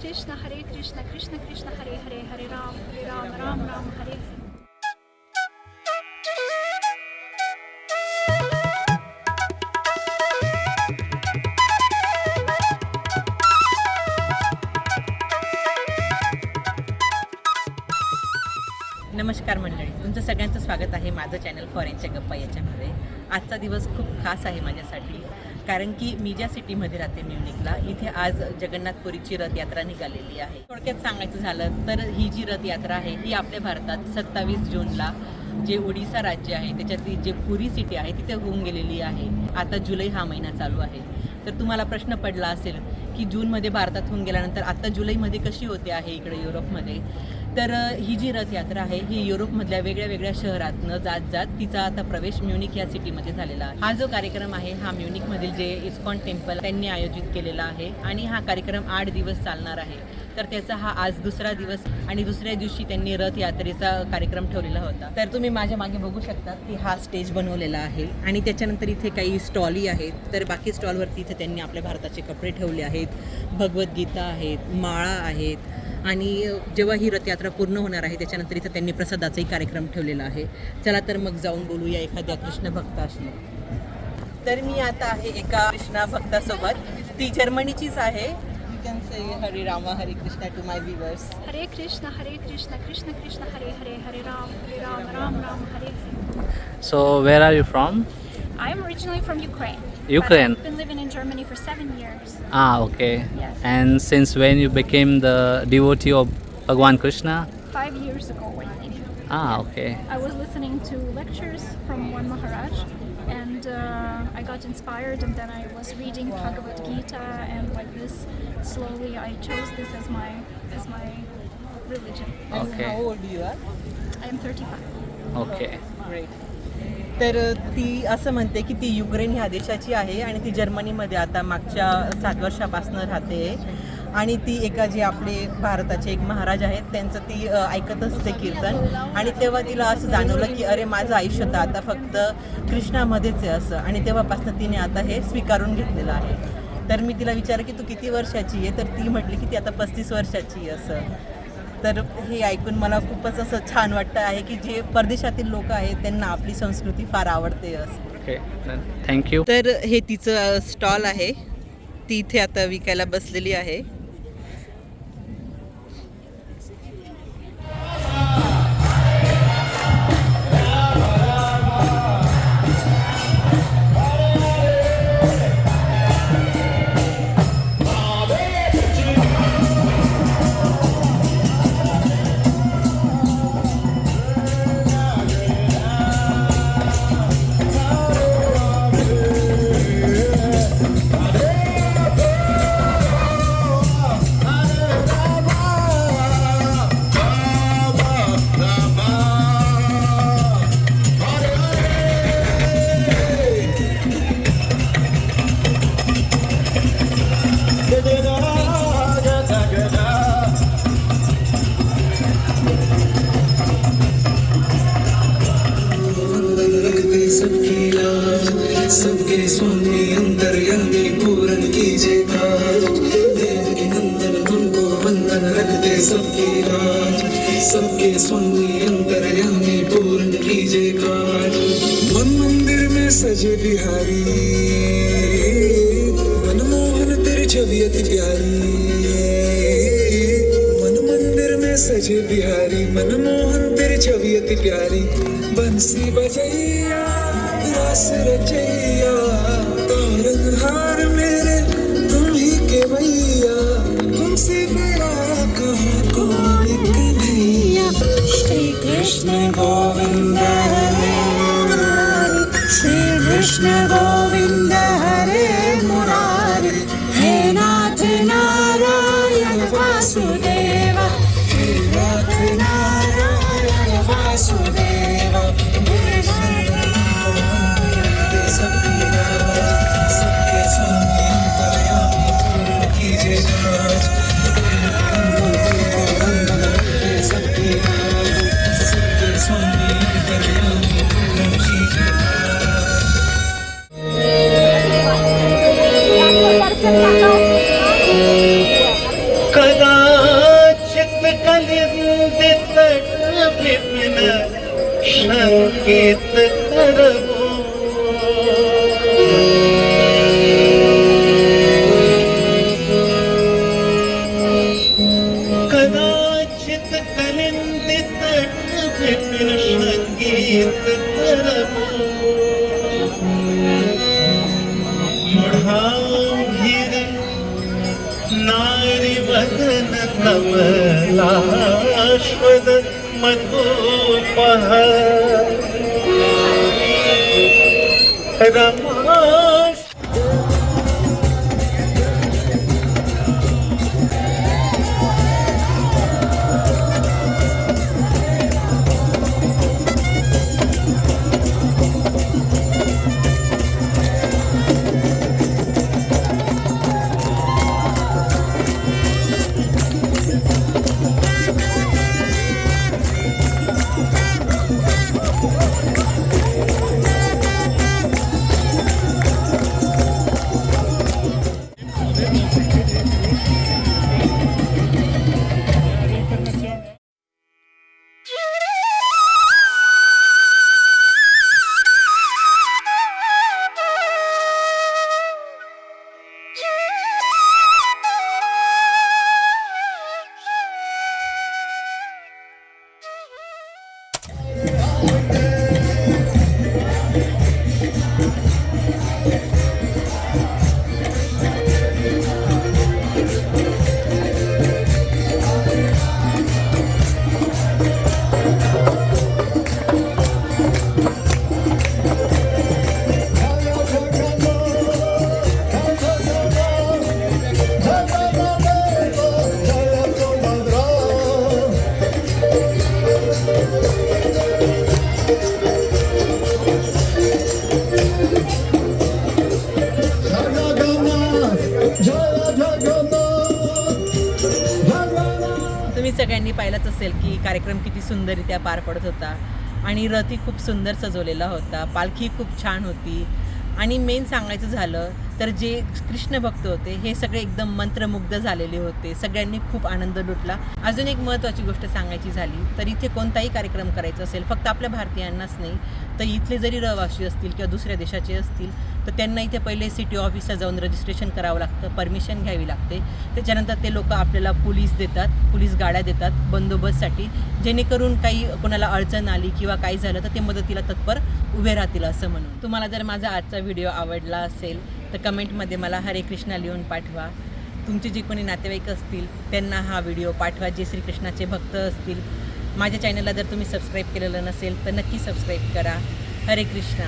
कृष्ण हरे कृष्ण कृष्ण कृष्ण हरे हरे हरे राम हरे राम राम राम हरे हरे नमस्कार मंडळी तुमचं सगळ्यांचं स्वागत आहे माझं चॅनल फॉरेनच्या गप्पा याच्यामध्ये. आजचा दिवस खूप खास आहे माझ्यासाठी कारण की मी ज्या सिटीमध्ये राहते म्युनिकला इथे आज जगन्नाथपुरीची रथयात्रा निघालेली आहे. थोडक्यात सांगायचं झालं तर ही जी रथयात्रा आहे ही आपल्या भारतात सत्तावीस जूनला जे ओडिसा राज्य आहे त्याच्यातली जे पुरी सिटी आहे तिथे होऊन गेलेली आहे. आता जुलै हा महिना चालू आहे. तर तुम्हाला प्रश्न पडला असेल की जूनमध्ये भारतात होऊन गेल्यानंतर आता जुलैमध्ये कशी होते आहे इकडे युरोपमध्ये? तर ही जी रथयात्रा आहे ही युरोपमधल्या वेगळ्या वेगळ्या शहरातनं जात जात तिचा आता प्रवेश म्युनिक या सिटीमध्ये झालेला आहे. हा जो कार्यक्रम आहे हा म्युनिकमधील जे इस्कॉन टेम्पल त्यांनी आयोजित केलेला आहे आणि हा कार्यक्रम आठ दिवस चालणार आहे. तर त्याचा हा आज दुसरा दिवस आणि दुसऱ्या दिवशी त्यांनी रथयात्रेचा कार्यक्रम ठेवलेला होता. तर तुम्ही माझ्या मागे बघू शकता की हा स्टेज बनवलेला आहे आणि त्याच्यानंतर इथे काही स्टॉली आहेत. तर बाकी स्टॉलवरती इथे त्यांनी आपल्या भारताचे कपडे ठेवले आहेत. भगवद्गीता आहेत माळा आहेत आणि जेव्हा ही रथयात्रा पूर्ण होणार आहे त्याच्यानंतर इथं त्यांनी प्रसादाचाही कार्यक्रम ठेवलेला आहे. चला तर मग जाऊन बोलूया एखाद्या कृष्ण भक्ताशी. तर मी आता आहे एका कृष्णा भक्तासोबत. ती जर्मनीचीच आहे. यू कॅन से हरे रामा हरे कृष्णा टू माय व्ह्युअर्स हरे कृष्ण हरे कृष्ण कृष्ण कृष्ण हरे हरे हरे राम हरे राम राम राम हरे. So, where are you from? I'm originally from Ukraine. Ukraine. I've been living in Germany for seven years. Ah, okay. Yes. And since when you became the devotee of Bhagwan Krishna? Five years ago, I think. Ah, okay. I was listening to lectures from one Maharaj, and uh, I got inspired, and then I was reading Bhagavad Gita, and like this, slowly I chose this as my as my religion. Okay. And how old you are? I am 35. Okay. Great. तर ती असं म्हणते की ती Ukraine ह्या देशाची आहे आणि ती जर्मनीमध्ये आता मागच्या सात वर्षापासून राहते. आणि ती एका जे आपले भारताचे एक महाराज आहेत त्यांचं ती ऐकत असते कीर्तन. आणि तेव्हा तिला असं जाणवलं की अरे माझं आयुष्य तर आता फक्त कृष्णामध्येच आहे असं. आणि तेव्हापासून तिने आता हे स्वीकारून घेतलेलं आहे. तर मी तिला विचारलं की तू किती वर्षाची आहे? तर ती म्हटली की ती आता पस्तीस वर्षाची आहे असं. तर हे ऐकून मला खूपच असं छान वाटतं आहे की जे परदेशातील लोक आहेत त्यांना आपली संस्कृती फार आवडते असं. You. तर हे तिचं स्टॉल आहे. ती इथे आता विकायला बसलेली आहे. मन मंदिर में सजे बिहारी। मनमोहन तेरी छवि अति प्यारी। मन मंदिर में सजे बिहारी। मनमोहन तेरी छवि अति प्यारी। बंसी बजैया रस रचे। कृष्ण कदाचित कलिंदित विपिन संगीत करवो मुढांभीर नारी वदन कमलाश्वद मधुपह। I'm not Instagram. सगळ्यांनी पाहिलंच असेल की कार्यक्रम किती सुंदररित्या पार पडत होता. आणि रथही खूप सुंदर सजवलेला होता. पालखी खूप छान होती. आणि मेन सांगायचं झालं तर जे कृष्ण भक्त होते हे सगळे एकदम मंत्रमुग्ध झालेले होते. सगळ्यांनी खूप आनंद लुटला. अजून एक महत्त्वाची गोष्ट सांगायची झाली तर इथे कोणताही कार्यक्रम करायचा असेल फक्त आपल्या भारतीयांनाच नाही तर इथले जरी रहिवासी असतील किंवा दुसऱ्या देशाचे असतील तर त्यांना इथे पहिले सिटी ऑफिसला जाऊन रजिस्ट्रेशन करावं लागतं परमिशन घ्यावी लागते. त्याच्यानंतर ते लोक आपल्याला पोलीस देतात पोलीस गाड्या देतात बंदोबस्तसाठी जेणेकरून काही कोणाला अडचण आली किंवा काही झालं तर ते मदतीला तत्पर उभे राहतील असं म्हणून. तुम्हाला जर माझा आजचा व्हिडिओ आवडला असेल तर कमेंटमध्ये मला हरे कृष्णा लिहून पाठवा. तुमचे जे कोणी नातेवाईक असतील त्यांना हा व्हिडिओ पाठवा जे श्रीकृष्णाचे भक्त असतील. माझ्या चॅनलला जर तुम्ही सबस्क्राईब केलेलं नसेल तर नक्की सबस्क्राईब करा. हरे कृष्णा.